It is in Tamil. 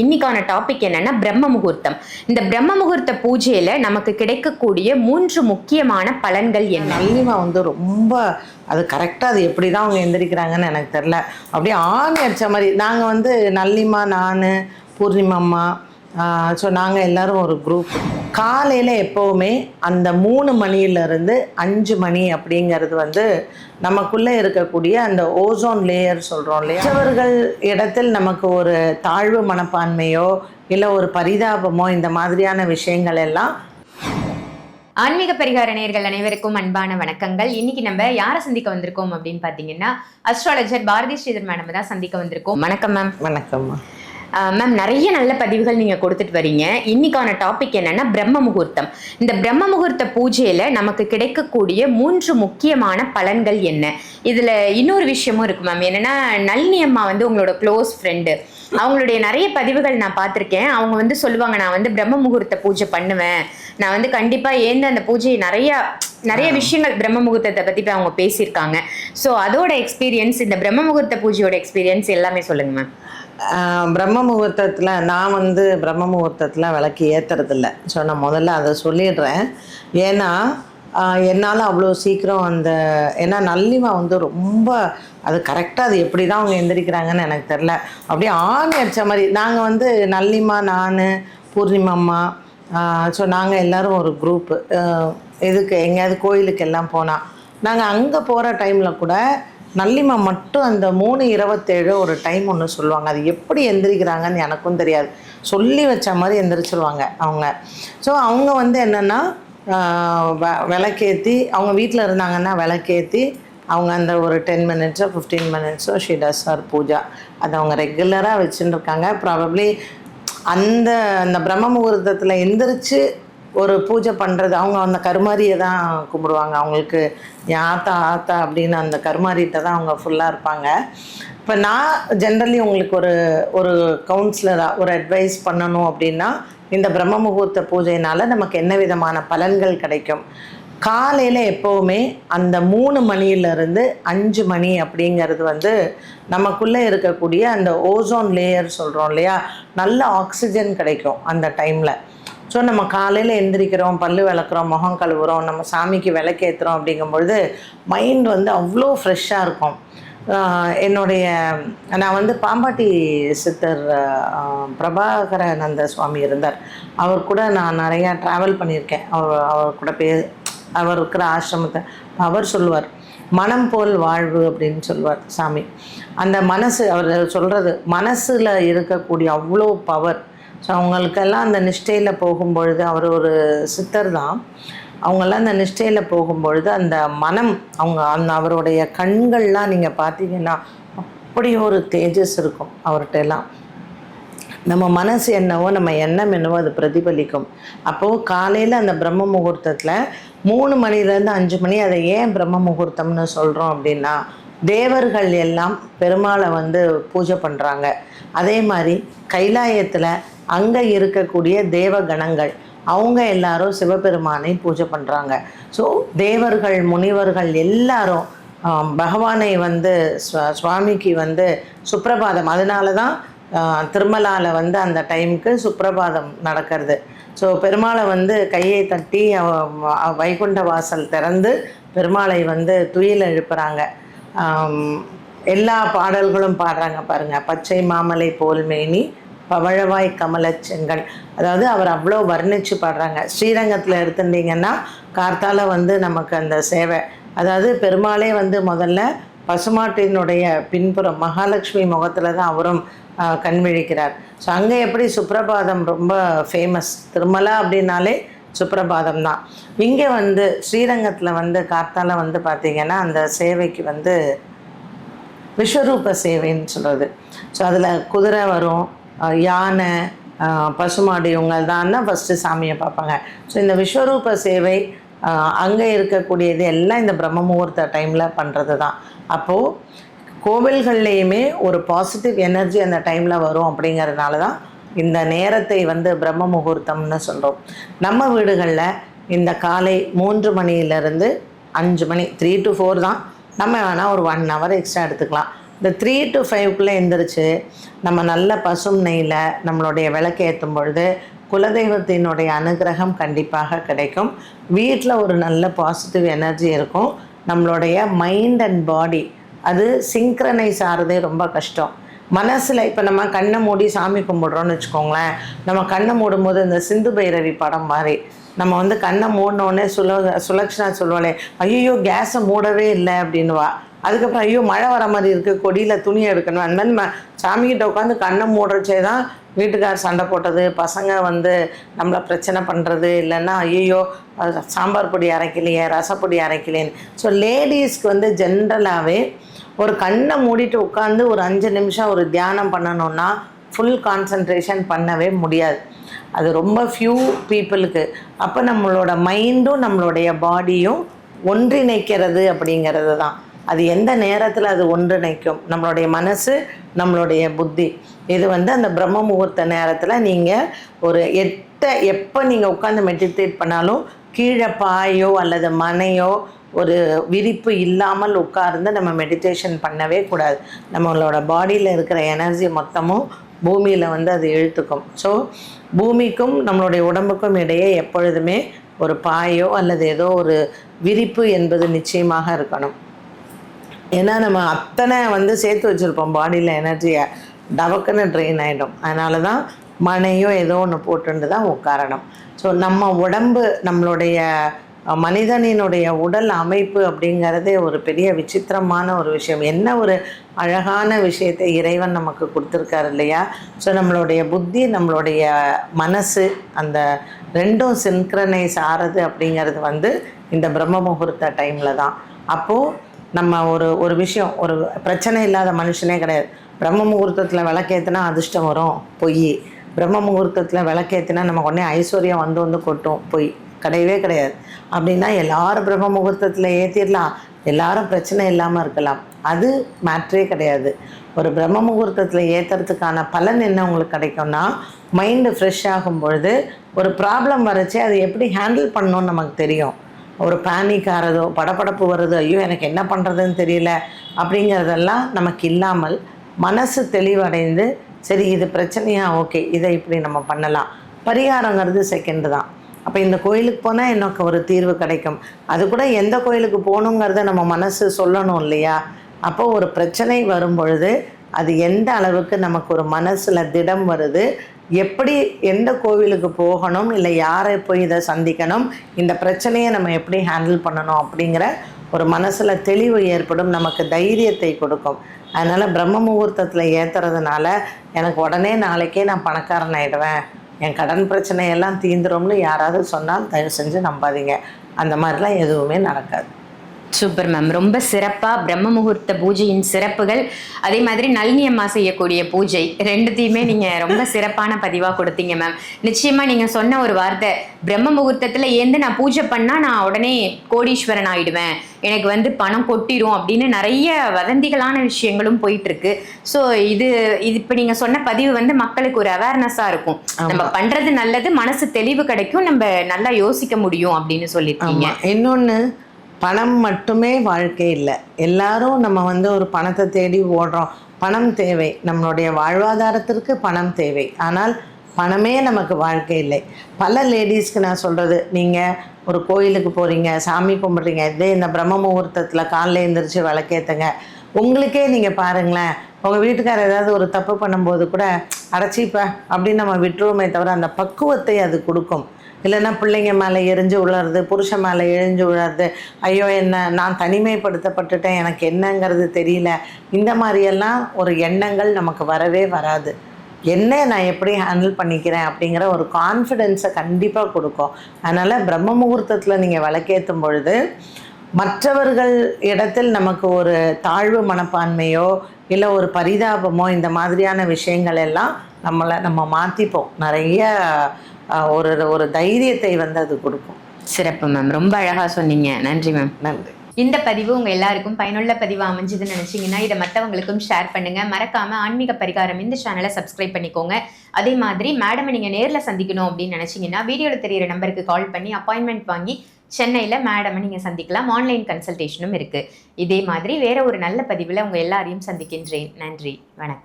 இன்னைக்கான டாபிக் என்னன்னா பிரம்ம முகூர்த்தம். இந்த பிரம்ம முகூர்த்த பூஜையில நமக்கு கிடைக்கக்கூடிய மூன்று முக்கியமான பலன்கள் என்ன? நல்லிமா வந்து ரொம்ப அது கரெக்டாக அது எப்படி தான் அவங்க எந்திரிக்கிறாங்கன்னு எனக்கு தெரில அப்படியே ஆணி அடிச்ச மாதிரி நாங்கள் வந்து நல்லிமா நான் பூர்ணிமாம்மா ஸோ நாங்கள் எல்லாரும் ஒரு குரூப் காலையில் எப்போவுமே அந்த மூணு மணியிலிருந்து அஞ்சு மணி அப்படிங்கிறது வந்து நமக்குள்ளே இருக்கக்கூடிய அந்த ஓசோன் லேயர் சொல்கிறோம் இல்லையா? மற்றவர்கள் இடத்தில் நமக்கு ஒரு தாழ்வு மனப்பான்மையோ இல்லை ஒரு பரிதாபமோ இந்த மாதிரியான விஷயங்கள் எல்லாம் ஆன்மீக பரிகார நேயர்கள் அனைவருக்கும் அன்பான வணக்கங்கள். இன்னைக்கு நம்ம யாரை சந்திக்க வந்திருக்கோம் அப்படின்னு பாத்தீங்கன்னா அஸ்ட்ராலஜர் பாரதி ஸ்ரீதர் மேடம் தான் சந்திக்க வந்திருக்கோம். வணக்கம் மேம் வணக்கம்மா மேம் நிறைய நல்ல பதிவுகள் நீங்க கொடுத்துட்டு வரீங்க. இன்னைக்கான டாபிக் என்னன்னா பிரம்ம முகூர்த்தம். இந்த பிரம்ம முகூர்த்த பூஜையில நமக்கு கிடைக்கக்கூடிய மூன்று முக்கியமான பலன்கள் என்ன? இதுல இன்னொரு விஷயமும் இருக்கு மேம் என்னன்னா நளினி அம்மா வந்து உங்களோட க்ளோஸ் ஃப்ரெண்டு அவங்களுடைய நிறைய பதிவுகள் நான் பார்த்துருக்கேன். அவங்க வந்து சொல்லுவாங்க நான் வந்து பிரம்ம முகூர்த்த பூஜை பண்ணுவேன். நான் வந்து கண்டிப்பா ஏந்து அந்த பூஜையை நிறைய நிறைய விஷயங்கள் பிரம்ம முகூர்த்தத்தை போய் அவங்க பேசியிருக்காங்க. ஸோ அதோட எக்ஸ்பீரியன்ஸ் இந்த பிரம்ம முகூர்த்த பூஜையோட எக்ஸ்பீரியன்ஸ் எல்லாமே சொல்லுங்க மேம் பிரம்ம முகூர்த்தத்தில் நான் வந்து பிரம்ம முகூர்த்தத்தில் விளக்கு ஏற்றுறதில்ல ஸோ நான் முதல்ல அதை சொல்லிடுறேன். ஏன்னா என்னால் அவ்வளோ சீக்கிரம் அந்த ஏன்னா நல்லிமா வந்து ரொம்ப அது கரெக்டாக அது எப்படி தான் அவங்க எந்திரிக்கிறாங்கன்னு எனக்கு தெரில அப்படியே ஆணி அடித்த மாதிரி நாங்கள் வந்து நல்லிமா நான் பூர்ணிமம்மா ஸோ நாங்கள் எல்லாரும் ஒரு குரூப்பு எதுக்கு எங்கேயாவது கோயிலுக்கு எல்லாம் போனால் நாங்கள் அங்கே போகிற டைமில் கூட நல்லிமா மட்டும் அந்த மூணு இருபத்தேழு ஒரு டைம் ஒன்று சொல்லுவாங்க. அது எப்படி எந்திரிக்கிறாங்கன்னு எனக்கும் தெரியாது. சொல்லி வச்ச மாதிரி எந்திரிச்சிருவாங்க அவங்க. ஸோ அவங்க வந்து என்னென்னா விளக்கேற்றி அவங்க வீட்டில் இருந்தாங்கன்னா விளக்கேற்றி அவங்க அந்த ஒரு டென் மினிட்ஸோ ஃபிஃப்டீன் மினிட்ஸோ ஷீ டஸ் ஆர் பூஜா. அதை அவங்க ரெகுலராக வச்சுட்டு இருக்காங்க ப்ராபப்ளி அந்த அந்த பிரம்ம முகூர்த்தத்தில் எந்திரிச்சு ஒரு பூஜை பண்ணுறது அவங்க அந்த கருமாரியை தான் கும்பிடுவாங்க. அவங்களுக்கு என் ஆத்தா ஆத்தா அப்படின்னு அந்த கருமாரிகிட்ட தான் அவங்க ஃபுல்லாக இருப்பாங்க. இப்போ நான் ஜென்ரலி உங்களுக்கு ஒரு ஒரு கவுன்சிலராக ஒரு அட்வைஸ் பண்ணணும் அப்படின்னா இந்த பிரம்ம முகூர்த்த பூஜையினால் நமக்கு என்ன விதமான பலன்கள் கிடைக்கும்? காலையில் எப்போவுமே அந்த மூணு மணியிலிருந்து அஞ்சு மணி அப்படிங்கிறது வந்து நமக்குள்ளே இருக்கக்கூடிய அந்த ஓசோன் லேயர் சொல்கிறோம் இல்லையா? நல்ல ஆக்சிஜன் கிடைக்கும் அந்த டைமில் ஸோ நம்ம காலையில் எந்திரிக்கிறோம் பல்லு விளக்குறோம் முகம் கழுவுறோம் நம்ம சாமிக்கு விளக்கேற்றுறோம் அப்படிங்கும்பொழுது மைண்ட் வந்து அவ்வளோ ஃப்ரெஷ்ஷாக இருக்கும். என்னுடைய நான் வந்து பாம்பாட்டி சித்தர் ஆஹ் பிரபாகரானந்த சுவாமி இருந்தார். அவர் கூட நான் நிறையா ட்ராவல் பண்ணியிருக்கேன். அவர் அவர் கூட பே அவர் இருக்கிற ஆசிரமத்தை அவர் சொல்லுவார் மனம் போல் வாழ்வு அப்படின்னு சொல்லுவார் சாமி. அந்த மனசு அவர் சொல்கிறது மனசில் இருக்கக்கூடிய அவ்வளோ பவர் ஸோ அவங்களுக்கெல்லாம் அந்த நிஷ்டையில் போகும்பொழுது அவர் ஒரு சித்தர் தான். அவங்கெல்லாம் அந்த நிஷ்டையில் போகும்பொழுது அந்த மனம் அவங்க அந்த அவருடைய கண்கள்லாம் நீங்கள் பார்த்தீங்கன்னா அப்படி ஒரு தேஜஸ் இருக்கும் அவர்கிட்ட எல்லாம் நம்ம மனசு என்னவோ நம்ம எண்ணம் என்னவோ அது பிரதிபலிக்கும். அப்போது காலையில் அந்த பிரம்ம முகூர்த்தத்தில் மூணு மணிலேருந்து அஞ்சு மணி அதை ஏன் பிரம்ம முகூர்த்தம்னு சொல்கிறோம் அப்படின்னா தேவர்கள் எல்லாம் பெருமாளை வந்து பூஜை பண்ணுறாங்க அதே மாதிரி கைலாயத்தில் அங்கே இருக்கக்கூடிய தேவ கணங்கள் அவங்க எல்லாரும் சிவபெருமானை பூஜை பண்ணுறாங்க ஸோ தேவர்கள் முனிவர்கள் எல்லாரும் பகவானை வந்து சுவாமிக்கு வந்து சுப்பிரபாதம். அதனால தான் திருமலாவில் வந்து அந்த டைமுக்கு சுப்பிரபாதம் நடக்கிறது. ஸோ பெருமாளை வந்து கையை தட்டி வைகுண்ட வாசல் திறந்து பெருமாளை வந்து துயில் எழுப்புறாங்க. எல்லா பாடல்களும் பாடுறாங்க பாருங்க. பச்சை மாமலை போல் மேனி பவழவாய் கமலச்செங்கல் அதாவது அவர் அவ்வளோ வர்ணித்து பாடுறாங்க. ஸ்ரீரங்கத்தில் எடுத்துட்டீங்கன்னா கார்த்தால வந்து நமக்கு அந்த சேவை. அதாவது பெருமாளே வந்து முதல்ல பசுமாட்டினுடைய பின்புறம் மகாலட்சுமி முகத்தில் தான் அவரும் கண்விழிக்கிறார் கண் விழிக்கிறார். ஸோ அங்கே எப்படி சுப்ரபாதம் ரொம்ப ஃபேமஸ் திருமலா அப்படின்னாலே சுப்ரபாதம் தான். இங்கே வந்து ஸ்ரீரங்கத்தில் வந்து கார்த்தால வந்து பார்த்திங்கன்னா அந்த சேவைக்கு வந்து விஸ்வரூப சேவைன்னு சொல்கிறது ஸோ அதில் குதிரை வரும் யானை பசுமாடு இவங்க தான் ஃபஸ்ட்டு சாமியை பார்ப்பாங்க. ஸோ இந்த விஸ்வரூப சேவை அங்கே இருக்கக்கூடியது எல்லாம் இந்த பிரம்ம முகூர்த்த டைமில் பண்ணுறது தான். அப்போது கோவில்கள்லேயுமே ஒரு பாசிட்டிவ் எனர்ஜி அந்த டைமில் வரும் அப்படிங்கிறதுனால தான் இந்த நேரத்தை வந்து பிரம்ம முகூர்த்தம்னு சொல்கிறோம் நம்ம வீடுகளில் இந்த காலை மூன்று மணியிலிருந்து அஞ்சு மணி த்ரீ டு ஃபோர் தான். நம்ம வேணால் ஒரு ஒன் ஹவர் எக்ஸ்ட்ரா எடுத்துக்கலாம். இந்த த்ரீ டு ஃபைவ்க்குள்ளே எந்திரிச்சு நம்ம நல்ல பசும் நெய்யில் நம்மளுடைய விளக்கேற்றும் பொழுது குலதெய்வத்தினுடைய அனுகிரகம் கண்டிப்பாக கிடைக்கும். வீட்டில் ஒரு நல்ல பாசிட்டிவ் எனர்ஜி இருக்கும். நம்மளுடைய மைண்ட் அண்ட் பாடி அது சிங்க்ரனைஸ் ஆகிறதே ரொம்ப கஷ்டம். மனசில் இப்போ நம்ம கண்ணை மூடி சாமி கும்பிட்றோன்னு வச்சுக்கோங்களேன். நம்ம கண்ணை மூடும்போது இந்த சிந்து பைரவி படம் மாதிரி நம்ம வந்து கண்ணை மூடினோடனே சுல சுலக்ஷனா சொல்லுவாளே ஐயோ கேஸை மூடவே இல்லை அப்படின்னுவா. அதுக்கப்புறம் ஐயோ மழை வர மாதிரி இருக்குது கொடியில் துணி எடுக்கணும். அந்த மாதிரி சாமிக்கிட்ட சாமிகிட்ட உட்காந்து கண்ணை மூடுறச்சே தான் வீட்டுக்கார் சண்டை போட்டது. பசங்க வந்து நம்மளை பிரச்சனை பண்ணுறது இல்லைன்னா ஐயோ சாம்பார் பொடி அரைக்கலையே ரசப்பொடி அரைக்கலேன்னு. ஸோ லேடிஸ்க்கு வந்து ஜென்ரலாகவே ஒரு கண்ணை மூடிட்டு உட்காந்து ஒரு அஞ்சு நிமிஷம் ஒரு தியானம் பண்ணணும்னா ஃபுல் கான்சன்ட்ரேஷன் பண்ணவே முடியாது. அது ரொம்ப ஃப்யூ பீப்புளுக்கு அப்போ நம்மளோட மைண்டும் நம்மளுடைய பாடியும் ஒன்றிணைக்கிறது அப்படிங்கிறது தான். அது எந்த நேரத்தில் அது ஒன்றிணைக்கும்? நம்மளுடைய மனசு நம்மளுடைய புத்தி. இது வந்து அந்த பிரம்ம முகூர்த்த நேரத்தில் நீங்கள் ஒரு எட்ட எப்போ நீங்கள் உட்காந்து மெடிடேட் பண்ணாலும் கீழே பாயோ அல்லது மனையோ ஒரு விரிப்பு இல்லாமல் உட்கார்ந்து நம்ம மெடிடேஷன் பண்ணவே கூடாது. நம்மளோட பாடியில் இருக்கிற எனர்ஜி மொத்தமும் பூமியில் வந்து அது இழுத்துக்கும். ஸோ பூமிக்கும் நம்மளுடைய உடம்புக்கும் இடையே எப்பொழுதுமே ஒரு பாயோ அல்லது ஏதோ ஒரு விரிப்பு என்பது நிச்சயமாக இருக்கணும். ஏன்னா நம்ம அத்தனை வந்து சேர்த்து வச்சுருப்போம் பாடியில் எனர்ஜியை டவக்குன்னு ட்ரெயின் ஆகிடும் அதனால தான் மனையோ ஏதோ ஒன்று போட்டுண்டு தான் உட்காரணும் ஸோ நம்ம உடம்பு நம்மளுடைய மனிதனினுடைய உடல் அமைப்பு அப்படிங்கிறதே ஒரு பெரிய விசித்திரமான ஒரு விஷயம். என்ன ஒரு அழகான விஷயத்தை இறைவன் நமக்கு கொடுத்துருக்காரு இல்லையா? ஸோ நம்மளுடைய புத்தி நம்மளுடைய மனசு அந்த ரெண்டும் சின்க்ரனைஸ் ஆறது அப்படிங்கிறது வந்து இந்த பிரம்ம முகூர்த்த டைமில் தான். அப்போது நம்ம ஒரு ஒரு விஷயம் ஒரு பிரச்சனை இல்லாத மனுஷனே கிடையாது. பிரம்ம முகூர்த்தத்தில் விளக்கேற்றினா அதிர்ஷ்டம் வரும் பொய். பிரம்ம முகூர்த்தத்தில் விளக்கேற்றினா நமக்கு உடனே ஐஸ்வர்யம் வந்து வந்து கொட்டும் பொய். கிடையவே கிடையாது. அப்படின்னா எல்லாரும் பிரம்ம முகூர்த்தத்தில் ஏற்றிடலாம் எல்லாரும் பிரச்சனை இல்லாமல் இருக்கலாம். அது மேட்ரே கிடையாது. ஒரு பிரம்ம முகூர்த்தத்தில் ஏற்றுறதுக்கான பலன் என்ன உங்களுக்கு கிடைக்கும்னா மைண்டு ஃப்ரெஷ் ஆகும் பொழுது ஒரு ப்ராப்ளம் வரைச்சி அதை எப்படி ஹேண்டில் பண்ணணும்னு நமக்கு தெரியும். ஒரு பேனிக் ஆகிறதோ படப்படப்பு வருதோ ஐயோ எனக்கு என்ன பண்ணுறதுன்னு தெரியல அப்படிங்கிறதெல்லாம் நமக்கு இல்லாமல் மனசு தெளிவடைந்து சரி இது பிரச்சனையா ஓகே இதை இப்படி நம்ம பண்ணலாம். பரிகாரங்கிறது செகண்டு தான். அப்போ இந்த கோயிலுக்கு போனால் எனக்கு ஒரு தீர்வு கிடைக்கும். அது கூட எந்த கோயிலுக்கு போகணுங்கிறத நம்ம மனசு சொல்லணும் இல்லையா? அப்போ ஒரு பிரச்சனை வரும் பொழுது அது எந்த அளவுக்கு நமக்கு ஒரு மனசில் திடம் வருது எப்படி எந்த கோவிலுக்கு போகணும் இல்லை யாரை போய் இதை சந்திக்கணும் இந்த பிரச்சனையை நம்ம எப்படி ஹேண்டில் பண்ணணும் அப்படிங்கிற ஒரு மனசில் தெளிவு ஏற்படும் நமக்கு தைரியத்தை கொடுக்கும். அதனால் பிரம்ம முகூர்த்தத்தில் ஏற்றுறதுனால எனக்கு உடனே நாளைக்கே நான் பணக்காரன் ஆயிடுவேன். என் கடன் பிரச்சனையெல்லாம் தீந்துரும்னு யாராவது சொன்னால் தயவு செஞ்சு நம்பாதீங்க. அந்த மாதிரிலாம் எதுவுமே நடக்காது. சூப்பர் மேம் ரொம்ப சிறப்பா பிரம்ம முகூர்த்த பூஜையின் சிறப்புகள் அதே மாதிரி நளினி அம்மா செய்யக்கூடிய பூஜை ரெண்டுத்தையுமே நீங்க ரொம்ப சிறப்பான பதிவா கொடுத்தீங்க மேம் நிச்சயமா நீங்க சொன்ன ஒரு வார்த்தை பிரம்ம முகூர்த்தத்துல ஏந்து நான் பூஜை பண்ணா நான் உடனே கோடீஸ்வரன் ஆயிடுவேன். எனக்கு வந்து பணம் கொட்டிடும் அப்படின்னு நிறைய வதந்திகளான விஷயங்களும் போயிட்டு இருக்கு ஸோ இது இது இப்போ நீங்க சொன்ன பதிவு வந்து மக்களுக்கு ஒரு அவேர்னஸா இருக்கும். நம்ம பண்றது நல்லது மனசு தெளிவு கிடைக்கும் நம்ம நல்லா யோசிக்க முடியும் அப்படின்னு சொல்லியிருக்கீங்க இன்னொன்று பணம் மட்டுமே வாழ்க்கை இல்லை. எல்லாரும் நம்ம வந்து ஒரு பணத்தை தேடி ஓடுறோம். பணம் தேவை. நம்மளுடைய வாழ்வாதாரத்திற்கு பணம் தேவை. ஆனால் பணமே நமக்கு வாழ்க்கை இல்லை. பல லேடிஸ்க்கு நான் சொல்கிறது நீங்கள் ஒரு கோயிலுக்கு போகிறீங்க சாமி கும்பிட்றீங்க இதே இந்த பிரம்ம முகூர்த்தத்தில் காலைல எழுந்திரிச்சு விளக்கேற்றுங்க உங்களுக்கே நீங்கள் பாருங்களேன் உங்கள் வீட்டுக்காரர் ஏதாவது ஒரு தப்பு பண்ணும்போது கூட அடைச்சிப்ப அப்படின்னு நம்ம விட்டுருவோமே தவிர அந்த பக்குவத்தை அது கொடுக்கும். இல்லைன்னா பிள்ளைங்க மேலே எரிஞ்சு உழறது புருஷன் மேலே எரிஞ்சு உழறது ஐயோ என்ன நான் தனிமைப்படுத்தப்பட்டுட்டேன் எனக்கு என்னங்கிறது தெரியல. இந்த மாதிரியெல்லாம் ஒரு எண்ணங்கள் நமக்கு வரவே வராது. என்ன நான் எப்படி ஹேண்டில் பண்ணிக்கிறேன் அப்படிங்கிற ஒரு கான்ஃபிடென்ஸை கண்டிப்பாக கொடுக்கும். அதனால் பிரம்ம முகூர்த்தத்தில் நீங்கள் விளக்கேற்றும் பொழுது மற்றவர்கள் இடத்தில் நமக்கு ஒரு தாழ்வு மனப்பான்மையோ இல்லை ஒரு பரிதாபமோ இந்த மாதிரியான விஷயங்கள் எல்லாம் நம்மளை நம்ம மாற்றிப்போம் நிறைய ஒரு ஒரு தைரியத்தை வந்து அது கொடுக்கும். சிறப்பு மேம் ரொம்ப அழகா சொன்னீங்க. நன்றி மேம் நன்றி. இந்த பதிவு உங்க எல்லாருக்கும் பயனுள்ள பதிவு அமைஞ்சதுன்னு நினைச்சீங்கன்னா இதை மற்றவங்களுக்கும் ஷேர் பண்ணுங்க. மறக்காம ஆன்மீக பரிகாரம் இந்த சேனலை சப்ஸ்கிரைப் பண்ணிக்கோங்க. அதே மாதிரி மேடம் நீங்க நேர்ல சந்திக்கணும் அப்படின்னு நினைச்சீங்கன்னா வீடியோல தெரியிற நம்பருக்கு கால் பண்ணி அப்பாயின்மெண்ட் வாங்கி சென்னையில் மேடமை நீங்கள் சந்திக்கலாம். ஆன்லைன் கன்சல்டேஷனும் இருக்குது இதே மாதிரி வேற ஒரு நல்ல பதிவில் உங்கள் எல்லாரையும் சந்திக்கின்றேன். நன்றி. வணக்கம்.